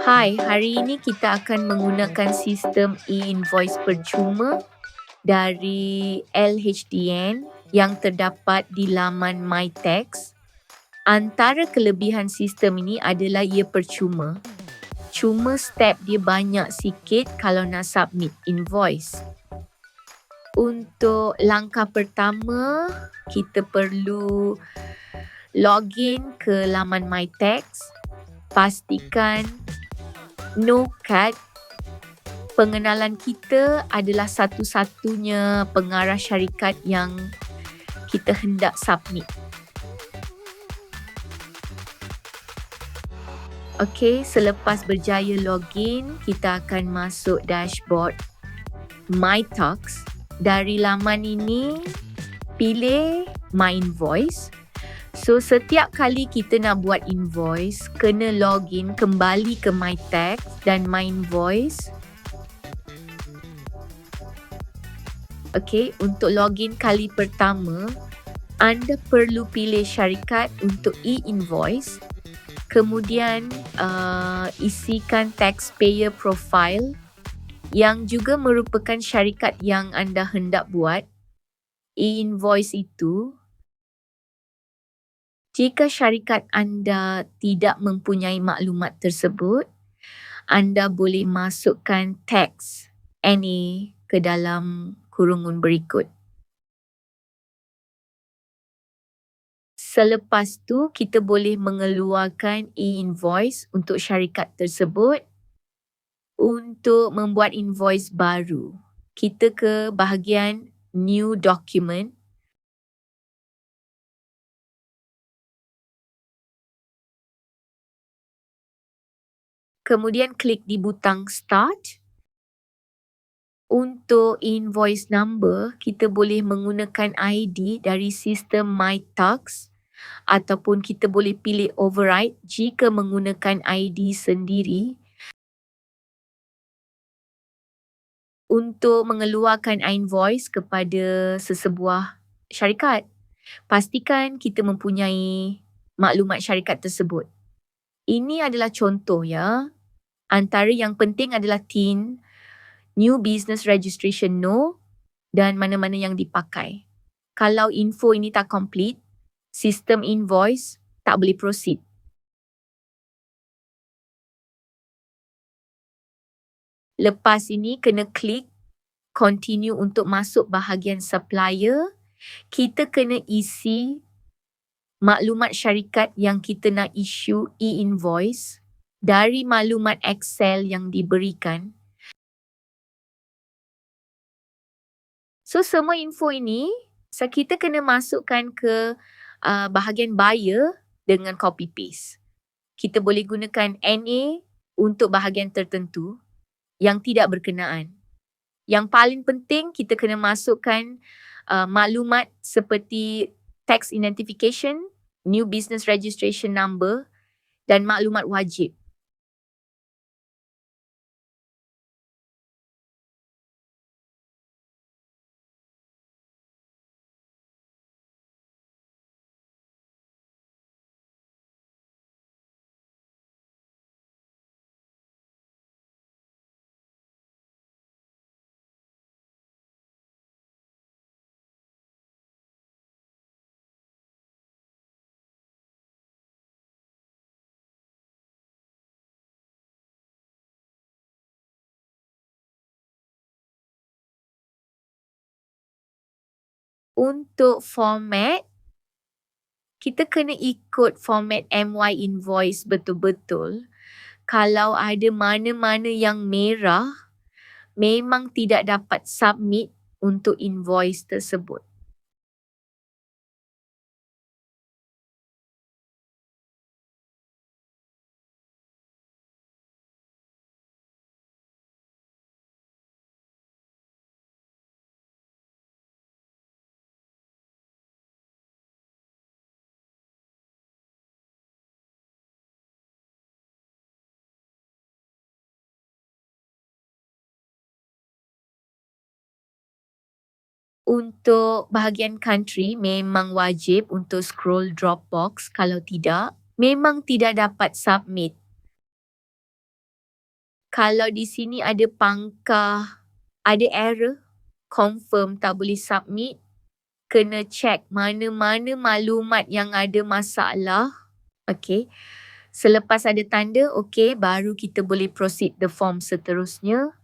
Hai, hari ini kita akan menggunakan sistem e-invoice percuma dari LHDN yang terdapat di laman MyTax. Antara kelebihan sistem ini adalah ia percuma. Cuma step dia banyak sikit kalau nak submit invoice. Untuk langkah pertama, kita perlu login ke laman MyTax pastikan no cut pengenalan kita adalah satu-satunya pengarah syarikat yang kita hendak submit. Okey, selepas berjaya login, kita akan masuk dashboard MyTalks. Dari laman ini, pilih My Invoice. So setiap kali kita nak buat invoice, kena login kembali ke MyTax dan My Invoice. Okay, untuk login kali pertama, anda perlu pilih syarikat untuk e-invoice. Kemudian uh, isikan taxpayer profile yang juga merupakan syarikat yang anda hendak buat. E-invoice itu jika syarikat anda tidak mempunyai maklumat tersebut, anda boleh masukkan teks NA ke dalam kurungan berikut. Selepas tu, kita boleh mengeluarkan e-invoice untuk syarikat tersebut untuk membuat invoice baru. Kita ke bahagian new document kemudian klik di butang start. Untuk invoice number, kita boleh menggunakan ID dari sistem MyTax ataupun kita boleh pilih override jika menggunakan ID sendiri. Untuk mengeluarkan invoice kepada sesebuah syarikat, pastikan kita mempunyai maklumat syarikat tersebut. Ini adalah contoh ya antara yang penting adalah TIN, New Business Registration No dan mana-mana yang dipakai. Kalau info ini tak complete, sistem invoice tak boleh proceed. Lepas ini kena klik continue untuk masuk bahagian supplier. Kita kena isi maklumat syarikat yang kita nak issue e-invoice dari maklumat Excel yang diberikan. So semua info ini kita kena masukkan ke uh, bahagian buyer dengan copy paste. Kita boleh gunakan NA untuk bahagian tertentu yang tidak berkenaan. Yang paling penting kita kena masukkan uh, maklumat seperti tax identification, new business registration number dan maklumat wajib. Untuk format kita kena ikut format MY invoice betul-betul. Kalau ada mana-mana yang merah, memang tidak dapat submit untuk invoice tersebut. Untuk bahagian country memang wajib untuk scroll drop box kalau tidak memang tidak dapat submit Kalau di sini ada pangkah, ada error, confirm tak boleh submit, kena check mana-mana maklumat yang ada masalah. Okay. Selepas ada tanda, okay, baru kita boleh proceed the form seterusnya.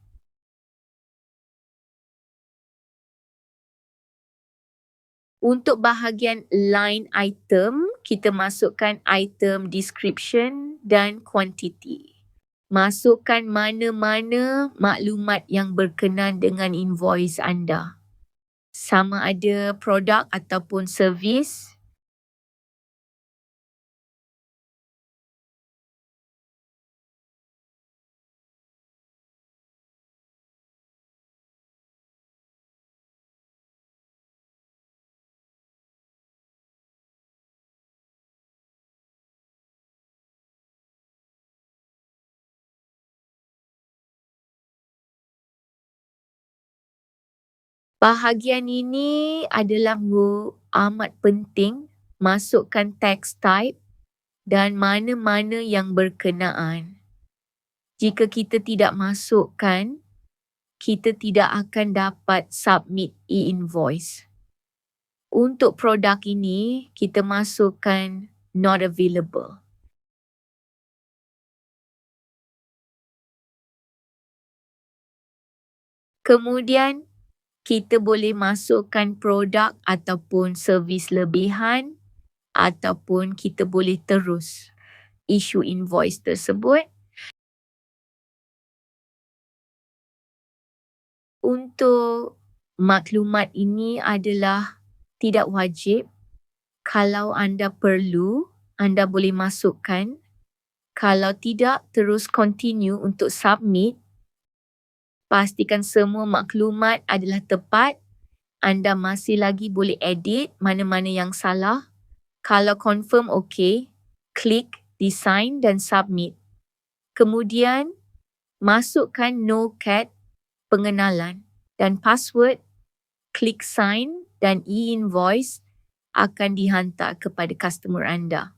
Untuk bahagian line item, kita masukkan item description dan quantity. Masukkan mana-mana maklumat yang berkenan dengan invoice anda. Sama ada produk ataupun servis Bahagian ini adalah amat penting masukkan text type dan mana-mana yang berkenaan. Jika kita tidak masukkan, kita tidak akan dapat submit e-invoice. Untuk produk ini, kita masukkan not available. Kemudian, kita boleh masukkan produk ataupun servis lebihan ataupun kita boleh terus issue invoice tersebut. Untuk maklumat ini adalah tidak wajib. Kalau anda perlu, anda boleh masukkan. Kalau tidak, terus continue untuk submit pastikan semua maklumat adalah tepat. Anda masih lagi boleh edit mana-mana yang salah. Kalau confirm okey, klik design dan submit. Kemudian, masukkan no cat pengenalan dan password, klik sign dan e-invoice akan dihantar kepada customer anda.